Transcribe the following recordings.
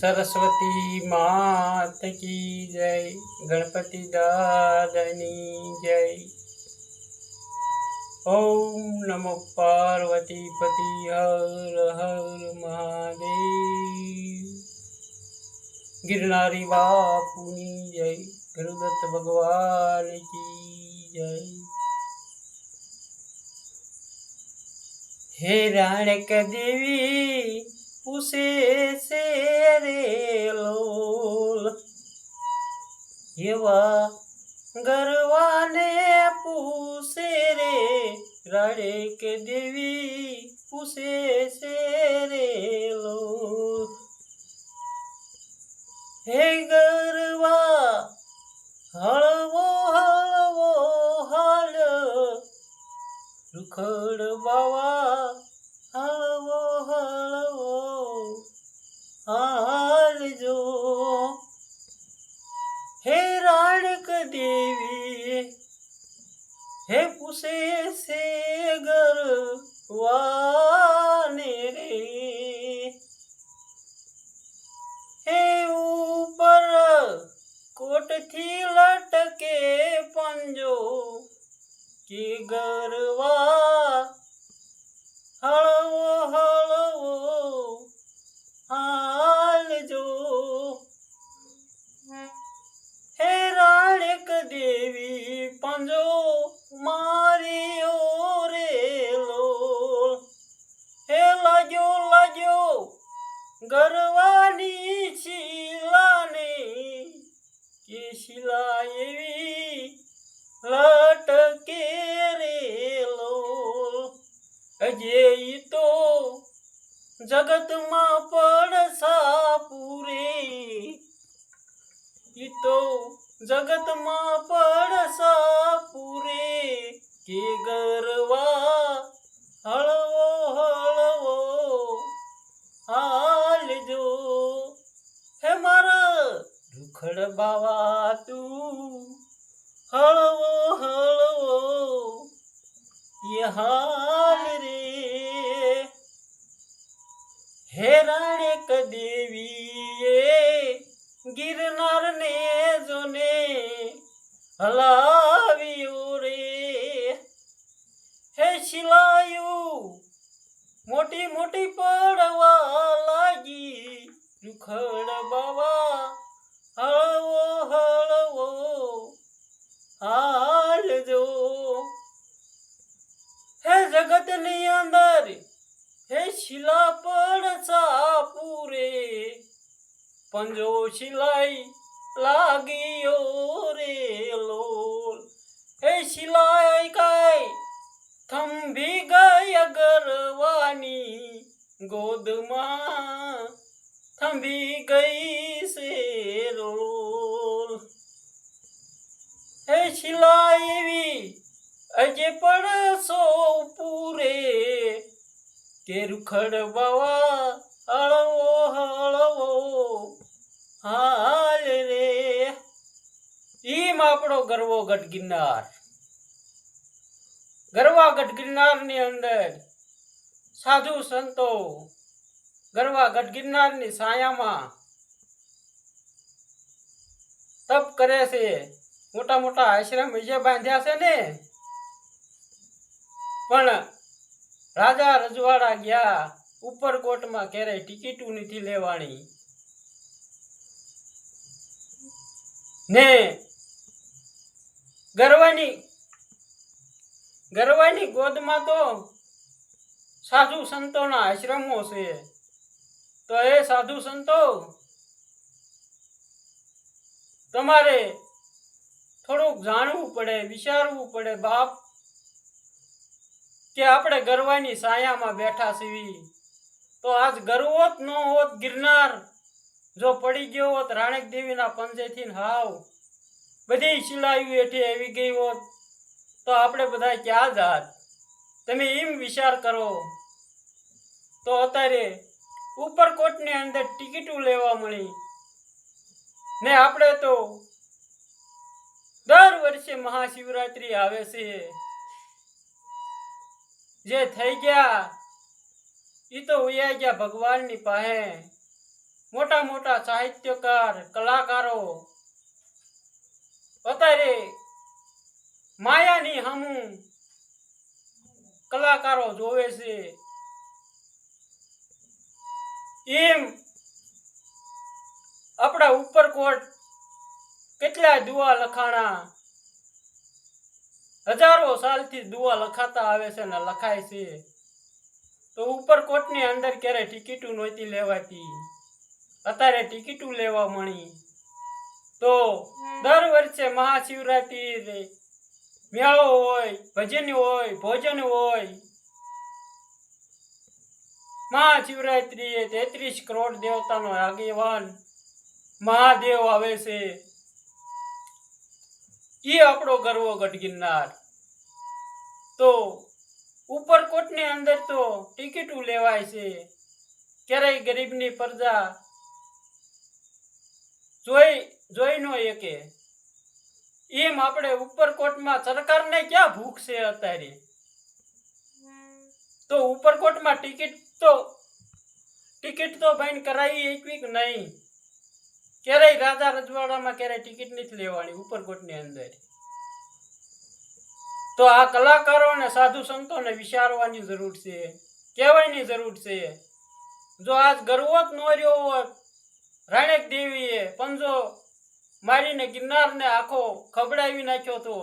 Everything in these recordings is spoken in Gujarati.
સરસ્વતી માત કી જય, ગણપતિ દાદની જય. ઓમ નમો પાર્વતી પતિ, હર હર મહાદેવ. ગિરનારી બાપુની જય ગુરુદત્ત ભગવાન કી જય. હે રાણક દેવી પૂછે છે રે લોલ એવા ગરવાને પૂછે રે રાણક દેવી પૂછે છે રે લોલ હે ગરવા હે પૂછે છે ગરવાને રે? હે ઉપર કોટથી લટકે પંજો કે ગરવા હળવો હાથમાં પડસા પૂરે ઈ તો જગતમાં પડસા પૂરે કે ગરવા હળવો હળવો હાલજો હે મારા રૂખડ બાવા તું હળવો હળવો યહાલ રે. હે એક દેવીએ ગિરનાર ને જોને હલાવ્યું રે. હે શિલાયું, મોટી મોટી પડવા લાગી. રૂખડ બાવા, હળવો હળવો હાલજો હે જગતની અંદર હે શિલા પડસા પૂરે પંજો શિલાઈ લાગ્યો રે લોલ. હે શિલાઈ કાય થંભી ગઈ અગરવાની ગોદમાં. થંભી ગઈ છે રોલ હે શિલા એવી અજે પડસો પૂરે કે રૂખડ બાવા હળવો હળવો હાલ રે. ઈમ આપણો ગરવો ગઢ ગિરનાર ગરવા ગઢ ગિરનારની અંદર સાધુ સંતો ગરવા ગઢ ગિરનારની છાયામાં તપ કરે છે. મોટા મોટા આશ્રમ વિજય બાંધ્યા છે ને. પણ રાજા રજવાડા ગયા ઉપરકોટમાં ક્યારેય ટિકિટું નથી લેવાની. ને ગરવાની ગરવાની ગોદમાં તો સાધુ સંતોના આશ્રમો છે. તો એ સાધુ સંતો તમારે થોડુંક જાણવું પડે, વિચારવું પડે, બાપ, કે આપણે ગરવાની સાયામાં બેઠા સીવી તો આજ ગરવોત ન હોત ગિરનાર જો પડી ગયો હોત, રાણક દેવીના પંજેથી હાવ. બધી શિલાયુ હેઠે આવી ગઈ હોત, તો આપણે બધા ક્યાં જાત? તમે એમ વિચાર કરો. તો અત્યારે ઉપરકોટની અંદર ટિકિટો લેવા મળી. ને આપણે તો દર વર્ષે મહાશિવરાત્રિ આવે છે. જે થઈ ગયા એ તો ઉયા ગયા ભગવાનની પાસે. મોટા મોટા સાહિત્યકાર, કલાકારો. અત્યારે માયાની હમું કલાકારો જોવે છે. એમ આપણા ઉપરકોટ કેટલા દુવા લખાણા હજારો સાલથી દુવા લખાતા આવે છે ને લખાય છે. તો ઉપરકોટની અંદર ક્યારે ટિકિટો નહોતી લેવાતી. અત્યારે ટિકિટો લેવા મળી. તો દર વર્ષે મહાશિવરાત્રિ મેળો હોય, ભજન હોય, ભોજન હોય. મહાશિવરાત્રિએ તેત્રીસ કરોડ દેવતાનો આગેવાન મહાદેવ આવે છે. એ આપણો ગર્વ ગઢ ગિરનાર તો ઉપરકોટની અંદર તો ટિકિટો લેવાય છે. ક્યારેય ગરીબની પ્રજા જોઈ જોઈ નો એકે. એમ આપણે ઉપરકોટમાં સરકારને ક્યાં ભૂખ છે અત્યારે? તો ઉપરકોટમાં ટિકિટ તો ટિકિટ તો ભાઈ કરાવી એકવી કે નહીં? ક્યારેય રાજા રજવાડામાં ક્યારેય ટિકિટ નથી લેવાની ઉપરકોટની અંદર. તો આ કલાકારો અને સાધુ સંતોને વિચારવાની જરૂર છે, કહેવાની જરૂર છે. જો આજ ગરવો જ ન રહ્યો હોત રાણેક દેવીએ પંજો મારીને ગિરનારને આખો ખબડાવી નાખ્યો તો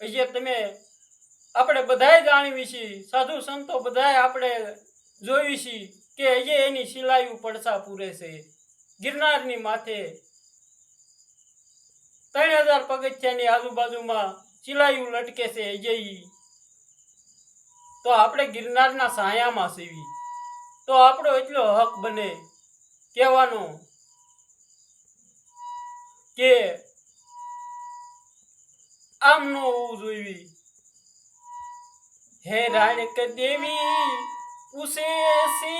જે તમે આપણે બધાએ જાણવી છીએ સાધુ સંતો બધાએ આપણે જોઈ છીએ કે હજી એની શિલાયુ પડછા પૂરે છે. ગિરનારની માથે ત્રણ હજાર પગથિયાની આજુબાજુમાં શિલાયુ લટકે છે અજય તો આપણે ગિરનારના સાયામાં સીવી. તો આપણો એટલો હક બને કહેવાનો કે આમ ન હોવું જોઈએ. હે રાણક દેવી પૂછે છે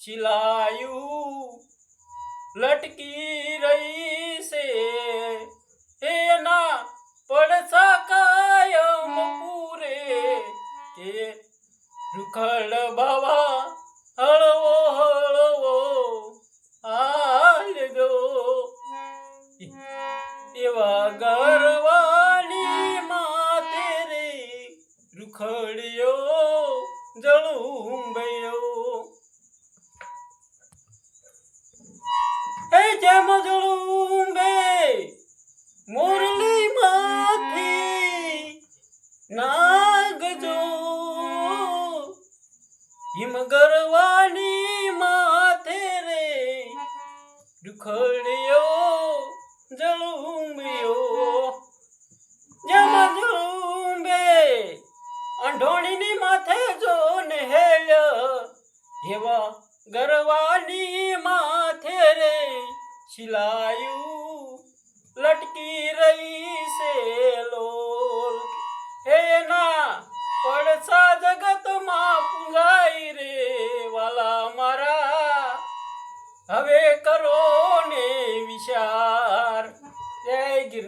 શિલાયું લટકી રહી છે એના પડસા કાયમ પૂરે કે રૂખડ બાવા હળવો હળવો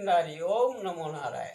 ગિરનારી ઓમ નમો નારાયણ